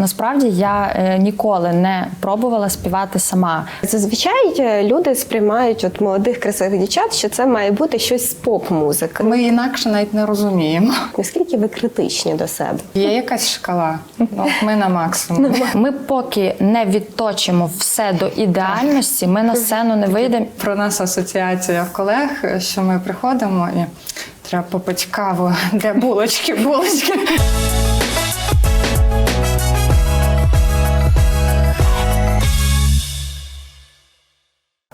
Насправді я е, ніколи не пробувала співати сама. Зазвичай е, люди сприймають от молодих красивих дівчат, що це має бути щось з поп-музики. Ми інакше навіть не розуміємо. Наскільки ви критичні до себе? Є якась шкала. Ну, ми на максимум. Ми поки не відточимо все до ідеальності, ми на сцену не вийдемо. Про нас асоціація в колег, що ми приходимо і треба попити каву, де булочки, булочки.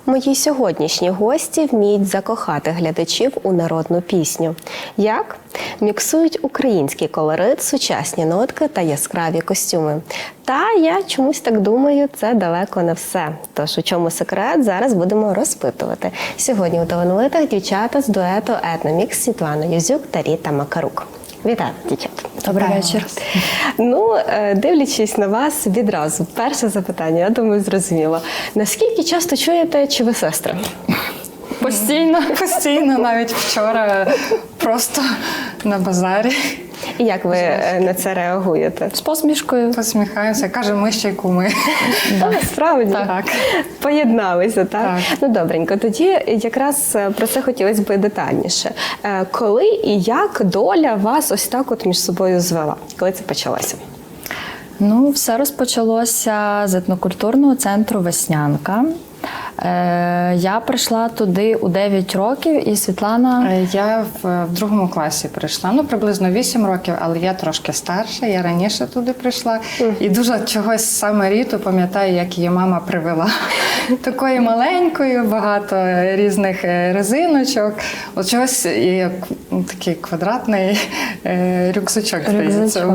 Мої сьогоднішні гості вміють закохати глядачів у народну пісню. Як міксують український колорит, сучасні нотки та яскраві костюми. Та я чомусь так думаю, це далеко не все. Тож у чому секрет зараз будемо розпитувати. Сьогодні у талановитих дівчата з дуету Етномікс Світлана Юзюк та Ріта Макарук. Вітаю, дівчата. Добрий вечір. вас. Ну, е, дивлячись на вас відразу, перше запитання, я думаю, зрозуміло. Наскільки часто чуєте, чи ви сестри? Постійно. Постійно, навіть вчора просто на базарі І як ви е, на це реагуєте? З посмішкою. посміхаємося, каже, ми ще й куми. Да. Справді Так. поєдналися, так? Так. Ну добренько. Тоді якраз е, про це хотілося б детальніше. Е, Коли і як доля вас ось так от між собою звела? Коли це почалося? Ну, все розпочалося з етнокультурного центру Веснянка. Е, я прийшла туди у 9 років, і Світлана Е, Я в, в другому класі прийшла, ну приблизно 8 років, але я трошки старша, я раніше туди прийшла. І дуже чогось саме Ріту пам'ятаю, як її мама привела. Такою маленькою, багато різних е, резиночок. От чогось і к- такий квадратний рюкзачок, здається.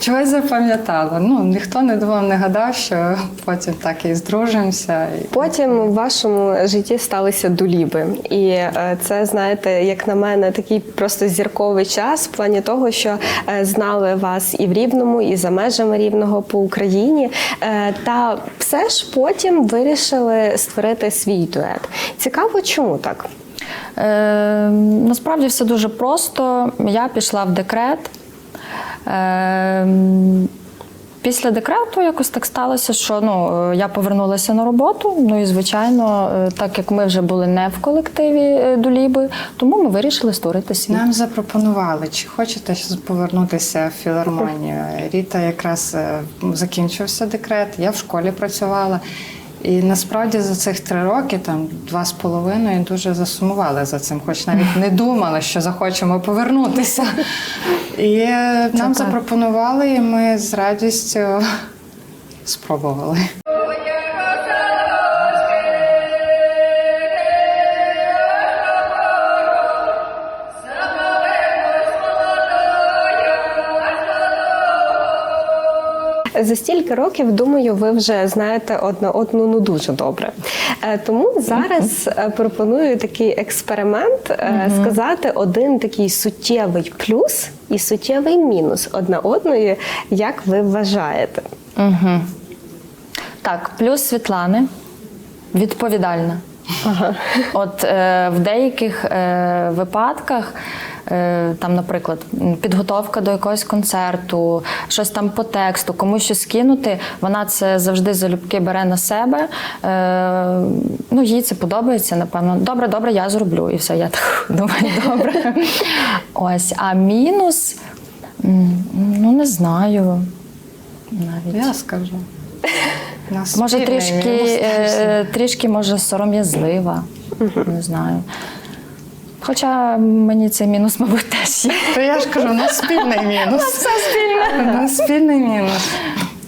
Чогось запам'ятала. Ну, ніхто не думав, не гадав, що потім так і здружимося. Потім вашому житті сталися доліби, і е, це знаєте, як на мене, такий просто зірковий час в плані того, що е, знали вас і в Рівному, і за межами Рівного по Україні. Е, Та все ж потім вирішили створити свій дует. Цікаво, чому так? Е, насправді все дуже просто. Я пішла в декрет. Е, після декрету якось так сталося, що ну, е, я повернулася на роботу. Ну і звичайно, е, так як ми вже були не в колективі е, Доліби, тому ми вирішили створити. Нам запропонували, чи хочете повернутися в філармонію. Ріта якраз закінчився декрет, я в школі працювала. І насправді за цих три роки, там два з половиною, дуже засумували за цим, хоч навіть не думали, що захочемо повернутися. І Це нам так. запропонували, і ми з радістю спробували. За стільки років, думаю, ви вже знаєте одна одну ну дуже добре. Е, Тому зараз е, пропоную такий експеримент е, сказати один такий суттєвий плюс і суттєвий мінус одна одної, як ви вважаєте. Угу. Так, плюс Світлани відповідальна. От е, в деяких е, випадках, там, наприклад, підготовка до якогось концерту, щось там по тексту, комусь щось кинути, вона це завжди залюбки бере на себе. Е, ну, їй це подобається, напевно. Добре, добре, я зроблю. І все, я так думаю, добре. Ось, а мінус, ну не знаю. Навіть. Я скажу. Може, трішки, е, трішки може, сором'язлива. Не знаю. Хоча мені цей мінус, мабуть, теж є. То я ж кажу, у нас спільний мінус. Все спільне. У нас спільний мінус.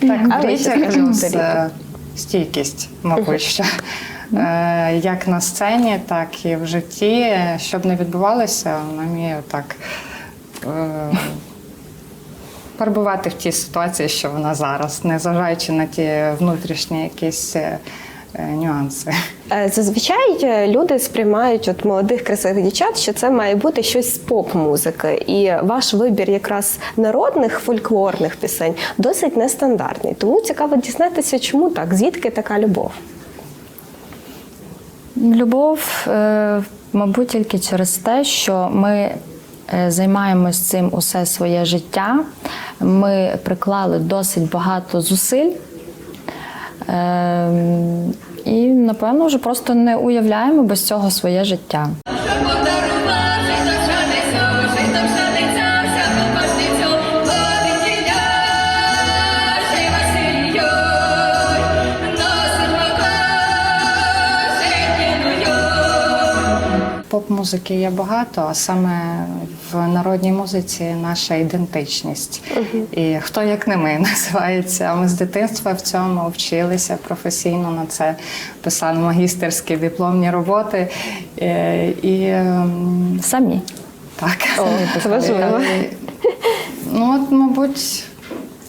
Так, А ви Ріті що скажете, плюс е, стійкість, мабуть, що. Е, Як на сцені, так і в житті. Щоб не відбувалося, вона вміє так е, перебувати в тій ситуації, що вона зараз, незважаючи на ті внутрішні якісь нюанси. Е, Зазвичай е, люди сприймають от молодих красивих дівчат, що це має бути щось з поп-музики. І ваш вибір якраз народних фольклорних пісень досить нестандартний. Тому цікаво дізнатися, чому так, звідки така любов. Любов, е, мабуть, тільки через те, що ми е, займаємось цим усе своє життя. Ми приклали досить багато зусиль. І, напевно, вже просто не уявляємо без цього своє життя. Поп-музики є багато, а саме в народній музиці наша ідентичність. І хто як не ми називається. А ми з дитинства в цьому вчилися професійно на це, писали магістерські дипломні роботи. Е, І, ем, Самі. так. це важливо. Е, Ну, от, мабуть,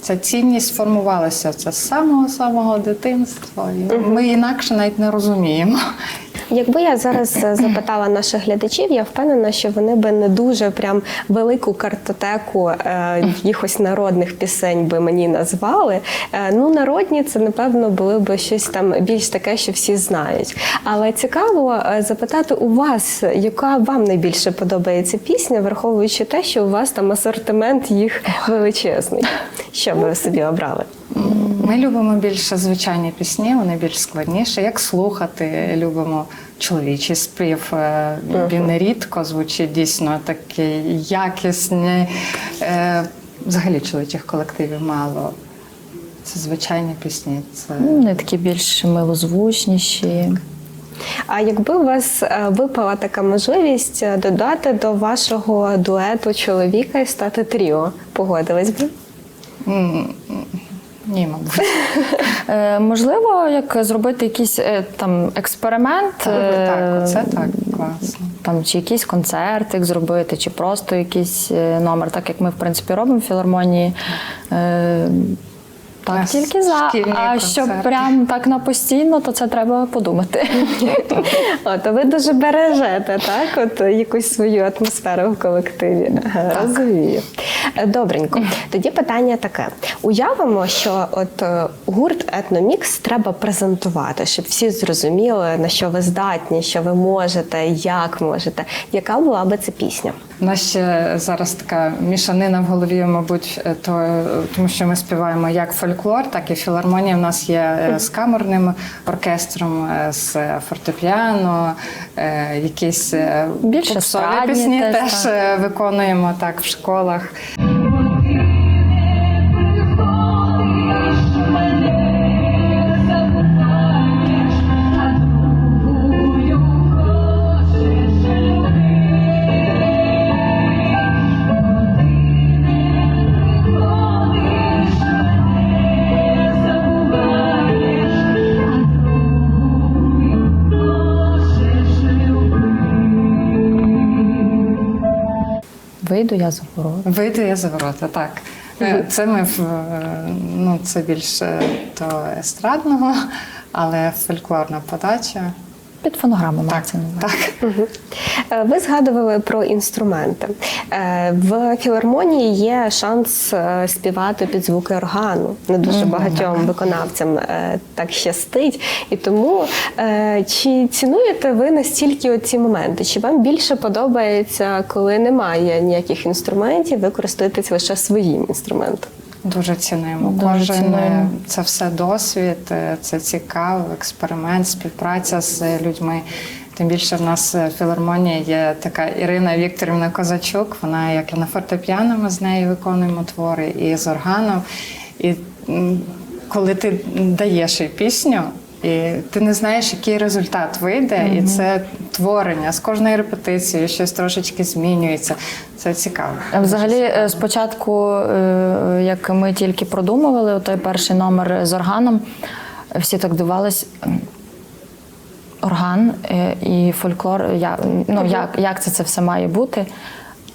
ця цінність формувалася це з самого самого дитинства. Ми інакше навіть не розуміємо. Якби я зараз е, запитала наших глядачів, я впевнена, що вони би не дуже прям велику картотеку е, якихось народних пісень би мені назвали. Е, ну, народні це напевно були б щось там більш таке, що всі знають. Але цікаво е, запитати у вас, яка вам найбільше подобається пісня, враховуючи те, що у вас там асортимент їх величезний. Що ви собі обрали? Ми любимо більше звичайні пісні, вони більш складніші. Як слухати, любимо чоловічий спів. Е, Він нерідко звучить дійсно такий якісний. Е, Взагалі чоловічих колективів мало. Це звичайні пісні. Це Вони такі більш милозвучніші. А якби у вас е, випала така можливість додати до вашого дуету чоловіка і стати тріо, погодились би? Ні, мабуть. Е, можливо, як зробити якийсь е, там експеримент. Так, е, так, це так класно. Там чи якийсь концертик зробити, чи просто якийсь е, номер, так як ми в принципі робимо в філармонії. Е, так, тільки за. А щоб прям так на постійно, то це треба подумати. О, то ви дуже бережете, так? От якусь свою атмосферу в колективі. Розумію. Е, Добренько. Тоді питання таке: уявимо, що от е, гурт Етномікс треба презентувати, щоб всі зрозуміли, на що ви здатні, що ви можете, як можете. Яка була би це пісня? У нас ще зараз така мішанина в голові, мабуть, е, то, е, тому що ми співаємо як фольклор, так і філармонія. У нас є е, з камерним оркестром, з фортепіано, якісь Більше попсові пісні теж, теж е, виконуємо так в школах. Вийду я за ворота. Вийду я за ворота, так. Е, Це ми в е, ну це більше до естрадного, але фольклорна подача. Під фонограму Так, мається на так. Е, Ви згадували про інструменти. Е, В філармонії є шанс е, співати під звуки органу. Не дуже багатьом виконавцям так щастить. І тому чи цінуєте ви настільки ці моменти? Чи вам більше подобається, коли немає ніяких інструментів, ви користуєтесь лише своїм інструментом? Дуже цінуємо. Дуже Кожен е, цінуємо. це все досвід, е, це цікаво, експеримент, співпраця з людьми. Тим більше в нас філармонія є така Ірина Вікторівна Козачук. Вона як і на фортепіано, ми з нею виконуємо твори, і з органом. І коли ти даєш їй пісню, і ти не знаєш, який результат вийде, і це творення з кожною репетицією, щось трошечки змінюється. Це цікаво. Взагалі, е, спочатку, е, як ми тільки продумували той перший номер з органом, всі так дивались. Орган е, і фольклор, я- ну, як, як це, це все має бути,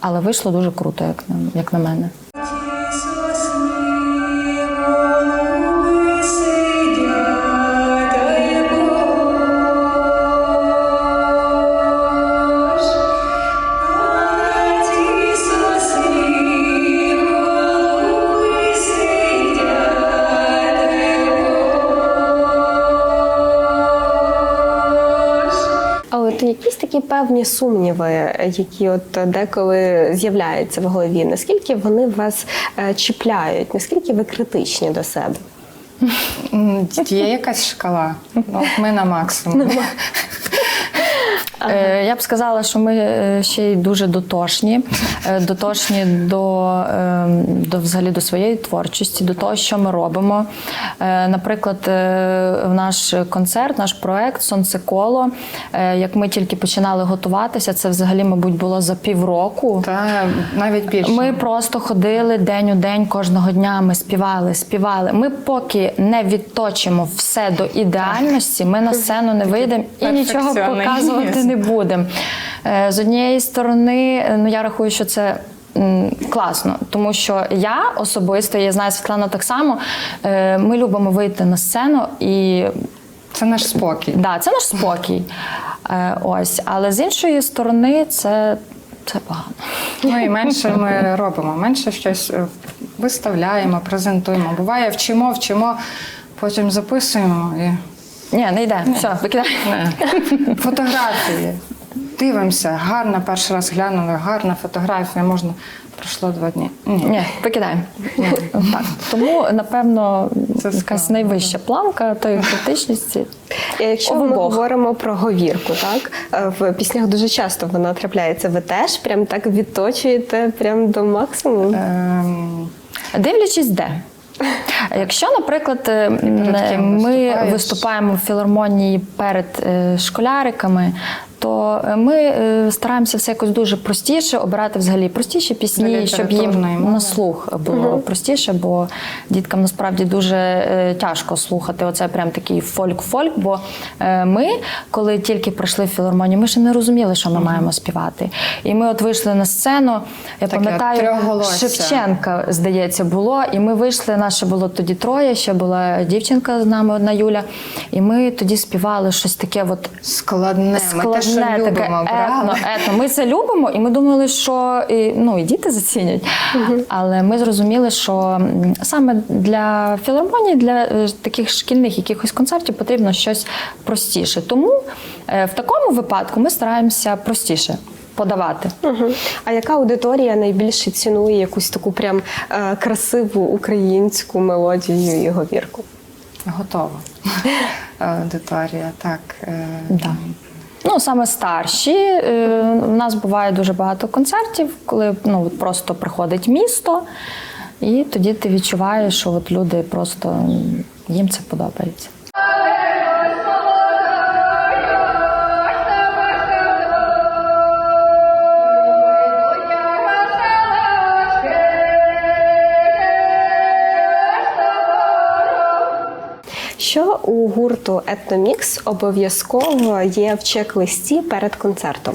але вийшло дуже круто, як на, як на мене. Певні сумніви, які от деколи з'являються в голові, наскільки вони вас е, чіпляють, наскільки ви критичні до себе? Є якась шкала. Ну, ми на максимум. Е, Я б сказала, що ми е, ще й дуже дотошні, Е, дотошні до, е, до взагалі до своєї творчості, до того, що ми робимо. Наприклад, в наш концерт, наш проект Сонцеколо, як ми тільки починали готуватися, це взагалі, мабуть, було за півроку. Та навіть більше. Ми просто ходили день у день кожного дня. Ми співали, співали. Ми поки не відточимо все до ідеальності, ми на сцену не вийдемо і нічого показувати не будемо. Е, З однієї сторони, ну я рахую, що це. Класно, тому що я особисто, я знаю Світлана так само. е, Ми любимо вийти на сцену і Це наш спокій. да, це наш спокій. Е, Ось, але з іншої сторони, це, це погано. Ну і менше ми робимо, менше щось виставляємо, презентуємо. Буває, вчимо, вчимо, потім записуємо і Ні, не йде. Все, викидай. фотографії. Дивимося, гарна перший раз глянули, гарна фотографія, можна. Пройшло два дні. Ні. Ні, викидаємо. Так. Тому, напевно, Це якась найвища планка тої критичності. І Якщо ми говоримо про говірку, так е, в піснях дуже часто вона трапляється. Ви теж прям так відточуєте прям до максимуму. Ем, Дивлячись, де. Якщо, наприклад, е, ми виступаємо в філармонії перед е, школяриками, то е, ми е, стараємося все якось дуже простіше обирати взагалі простіші пісні, щоб їм на слух було простіше, бо діткам насправді дуже е, тяжко слухати. Оце прям такий фольк-фольк. Бо ми, коли тільки прийшли в філармонію, ми ще не розуміли, що ми маємо співати. І ми от вийшли на сцену. Я пам'ятаю. Шевченка, здається, було. І ми вийшли, наше було тоді троє, ще була дівчинка з нами, одна Юля. І ми тоді співали щось таке. от складне. Ми те, що складне, таке етно, етно. Ми це любимо, і ми думали, що і, ну, і діти зацінять. Але ми зрозуміли, що саме для філармонії, для е, таких шкільних якихось концертів потрібно щось простіше. Тому е, в такому випадку ми стараємося простіше подавати. Угу. А яка аудиторія найбільше цінує якусь таку прям е, красиву українську мелодію і говірку? Готова. Аудиторія, так. е, Да. Ну, саме старші. Е, У нас буває дуже багато концертів, коли ну, просто приходить місто, і тоді ти відчуваєш, що от люди просто їм це подобається. У гурту Етномікс обов'язково є в чек-листі перед концертом?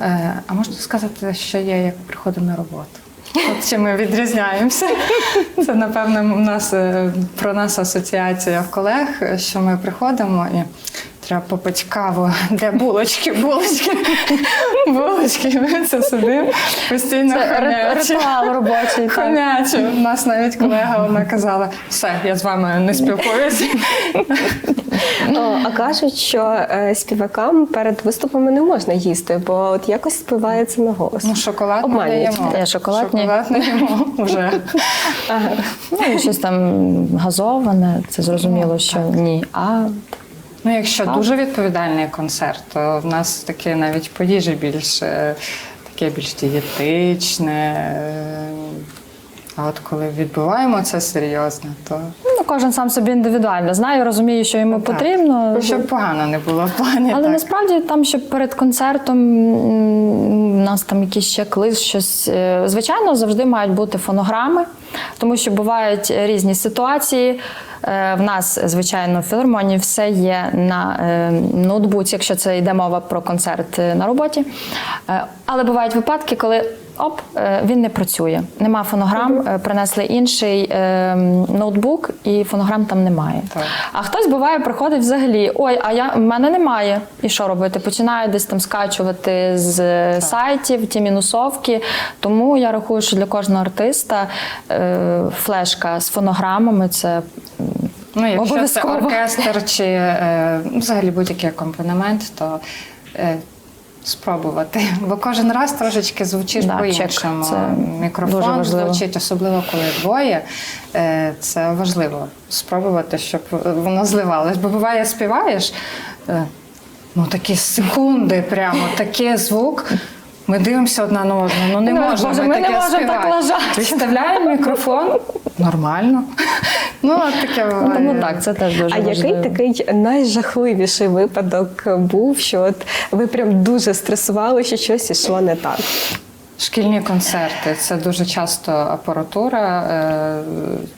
Е, А можна сказати, що я як приходу на роботу? От чим ми відрізняємося. Це, напевно, у нас е, про нас асоціація в колег, що ми приходимо і треба попити каву, де булочки, булочки, булочки. Ми це сидимо постійно хомячі. ритуал робочий. Хомячі. У нас навіть колега вона казала, все, я з вами не спілкуюся. А кажуть, що е, співакам перед виступами не можна їсти, бо от якось спивається на голос. Ну, шоколад не даємо. Е, шоколад не їмо вже. Ну, щось там газоване, це зрозуміло, що ні. А Ну, якщо дуже відповідальний концерт, то в нас таке навіть по їжі більш таке більш дієтичне. А от коли відбуваємо це серйозно, то ну, кожен сам собі індивідуально знає, розуміє, що йому так. потрібно. щоб погано не було в плані. Але так. насправді там ще перед концертом у нас там якийсь чек-лист, щось. е, Звичайно, завжди мають бути фонограми, тому що бувають різні ситуації. Е, В нас, звичайно, в філармонії все є на е, ноутбуці, якщо це йде мова про концерт е, на роботі. Але бувають випадки, коли оп, е, він не працює. Нема фонограм, е, принесли інший е, ноутбук, і фонограм там немає. Так. А хтось буває, приходить взагалі: ой, а я в мене немає. І що робити? Починаю десь там скачувати з е, сайтів ті мінусовки. Тому я рахую, що для кожного артиста флешка з фонограмами це Ну, якщо обов'язково. це оркестр чи е, ну, взагалі будь-який акомпанемент, то е, спробувати. Бо кожен раз трошечки звучиш Да, по-іншому. Мікрофон важливо. звучить, особливо коли двоє. Е, Це важливо спробувати, щоб воно зливалось. Бо буває, співаєш. е, Ну, такі секунди, прямо такий звук. Ми дивимося одна на одну. Ну не Ну, можемо. Боже, ми не можемо так лежати. Відставляємо мікрофон. Нормально. Ну, от таке Ну, буває. тому так, це теж дуже А важливо. який такий найжахливіший випадок був, що от ви прям дуже стресували, що щось ішло не так? Шкільні концерти це дуже часто апаратура. е,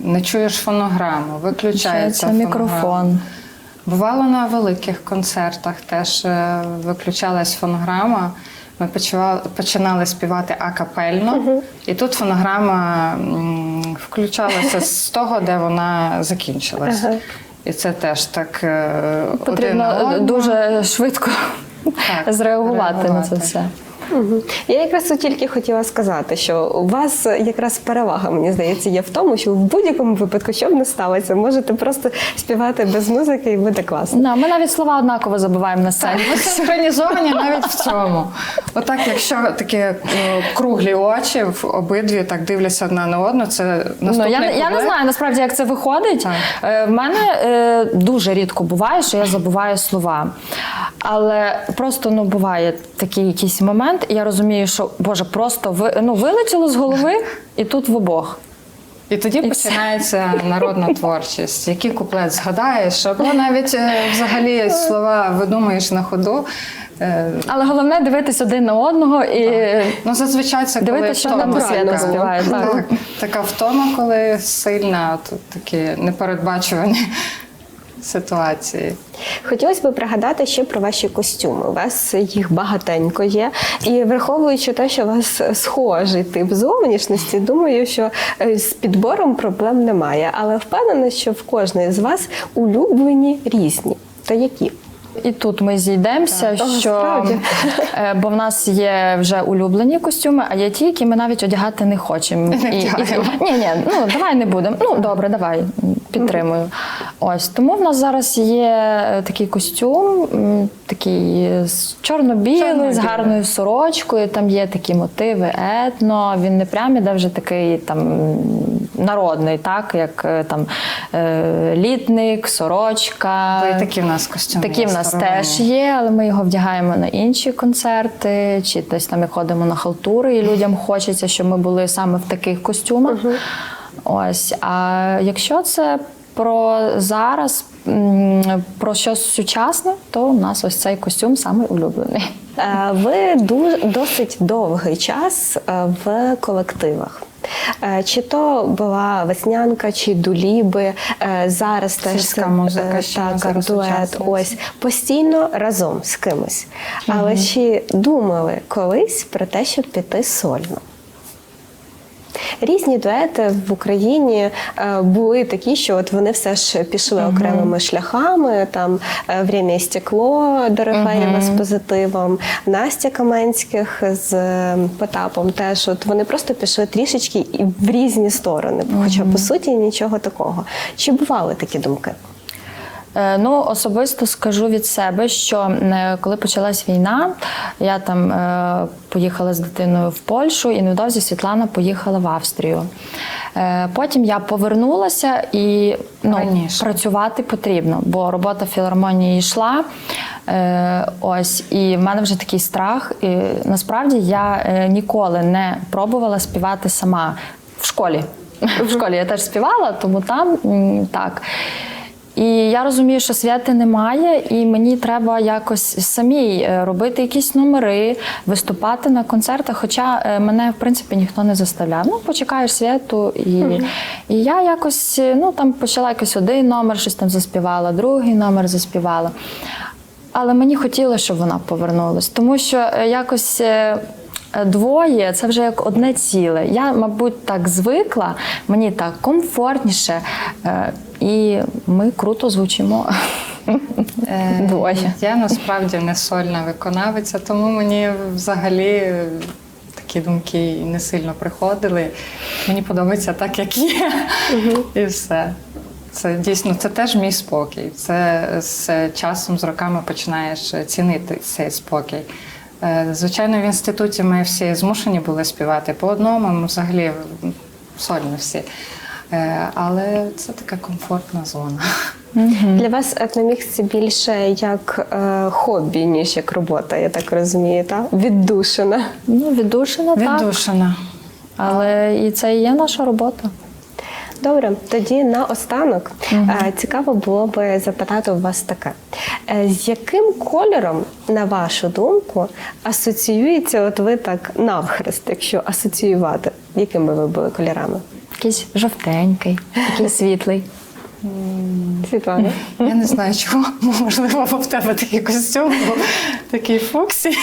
Не чуєш фонограму, виключається Включається мікрофон. Бувало на великих концертах теж е, виключалась фонограма. Ми почували- починали співати акапельно, і тут фонограма м, включалася з того, де вона закінчилась. І це теж так потрібно один дуже швидко Так, зреагувати на це все. Я якраз тільки хотіла сказати, що у вас якраз перевага, мені здається, є в тому, що в будь-якому випадку, що б не сталося, можете просто співати без музики і буде класно. Да, ми навіть слова однаково забуваємо на сцені. Ми синхронізовані навіть в цьому. Отак, якщо такі е, круглі очі в обидві так дивляться одна на одну, це Ну, наступний я, не- я не знаю насправді, як це виходить. Так. Е, в мене е, дуже рідко буває, що я забуваю слова. Але просто ну, буває такий якийсь момент, я розумію, що Боже, просто ви, ну, вилетіло з голови, і тут в обох. І тоді І все. починається народна творчість. Який куплет згадаєш, або навіть е, взагалі слова видумуєш на ходу. Е, Але головне дивитись один на одного і Ну, зазвичай це коли Дивитися, що втома співає, так. Так, така втома, коли сильна, от такі непередбачувані ситуації. Хотілося б пригадати ще про ваші костюми. У вас їх багатенько є. І враховуючи те, що у вас схожий тип зовнішності, думаю, що е, з підбором проблем немає. Але впевнена, що в кожної з вас улюблені різні. То які? І тут ми зійдемося, Так. Що справді. е, бо в нас є вже улюблені костюми, а є ті, які ми навіть одягати не хочемо. Не вдягаємо. ні, ні, ну давай не будемо. Ну добре, давай підтримую. Ось тому в нас зараз є е, такий костюм, такий з чорно-білий, з Чорно-білий. гарною сорочкою. Там є такі мотиви етно. Він не прям іде вже такий там народний, так як е, там е, літник, сорочка. Та й такі в нас костюми. Такі в нас старовинні. теж є, але ми його вдягаємо на інші концерти, чи десь там як ходимо на халтури, і людям хочеться, щоб ми були саме в таких костюмах. Ось. А якщо це про зараз, про щось сучасне, то у нас ось цей костюм самий улюблений. Е, Ви досить довгий час е, в колективах. Е, Чи то була веснянка, чи дуліби, зараз теж музика, так, зараз дует. Ось постійно разом з кимось. Але чи думали колись про те, щоб піти сольно? Різні дуети в Україні е, були такі, що от вони все ж пішли окремими шляхами. Там е, «Время і стекло Дорофеєва з позитивом, Настя Каменських з е, Потапом. Теж от вони просто пішли трішечки і в різні сторони. Хоча по суті нічого такого. Чи бували такі думки? Е, Ну, особисто скажу від себе, що е, коли почалась війна, я там е, поїхала з дитиною в Польщу, і невдовзі Світлана поїхала в Австрію. Е, Потім я повернулася і ну, працювати потрібно, бо робота в філармонії йшла. Е, ось, і в мене вже такий страх. І насправді я е, ніколи не пробувала співати сама в школі. В школі я теж співала, тому там так. І я розумію, що святи немає, і мені треба якось самій е, робити якісь номери, виступати на концертах. Хоча е, мене, в принципі, ніхто не заставляв. Ну, почекаєш святу, і, і я якось е, ну, там почала якось один номер, щось там заспівала, другий номер заспівала. Але мені хотілося, щоб вона повернулась, тому що якось. Двоє це вже як одне ціле. Я, мабуть, так звикла, мені так комфортніше, е, і ми круто звучимо. Е, Двоє. Я насправді не сольна виконавиця, тому мені взагалі такі думки не сильно приходили. Мені подобається так, як є, і все. Це дійсно це теж мій спокій. Це з часом, з роками починаєш цінити цей спокій. Е, Звичайно, в інституті ми всі змушені були співати по одному, ми взагалі сольно всі. Е, Але це така комфортна зона. Для вас етномікс це більше як е, хобі, ніж як робота, я так розумію, так? Віддушина. Ну, віддушина, так. Віддушена. Але і це і є наша робота. Добре, тоді наостанок е, цікаво було би запитати у вас таке: Е, з яким кольором, на вашу думку, асоціюється, от ви так навхрест, якщо асоціювати, якими ви були кольорами? Якийсь жовтенький, такий світлий. Світлана? Я не знаю, чого. Можливо, в тебе такий костюм, був, такий фуксі.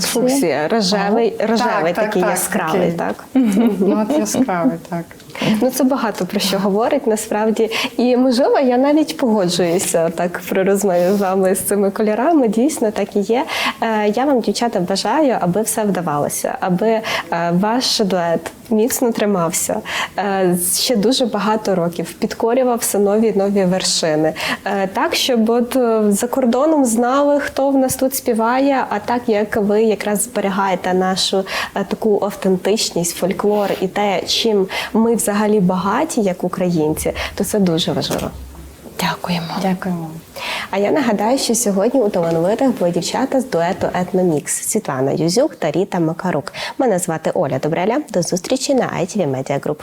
Фуксія, рожевий, рожевий Так, так, такий так, яскравий, так? Ну, от яскравий, так. Ну це багато про що говорить насправді. І можливо, я навіть погоджуюся так при розмові з вами з цими кольорами. Дійсно, так і є. Е, Я вам, дівчата, бажаю, аби все вдавалося, аби е, ваш дует міцно тримався е, ще дуже багато років, підкорював все нові нові вершини. Так, щоб от за кордоном знали, хто в нас тут співає, а так як ви якраз зберігаєте нашу таку автентичність, фольклор і те, чим ми взагалі багаті, як українці, то це дуже важливо. Дякуємо. Дякуємо. А я нагадаю, що сьогодні у талановитих були дівчата з дуету Етномікс Світлана Юзюк та Ріта Макарук. Мене звати Оля Добреля. До зустрічі на ITV Media Group.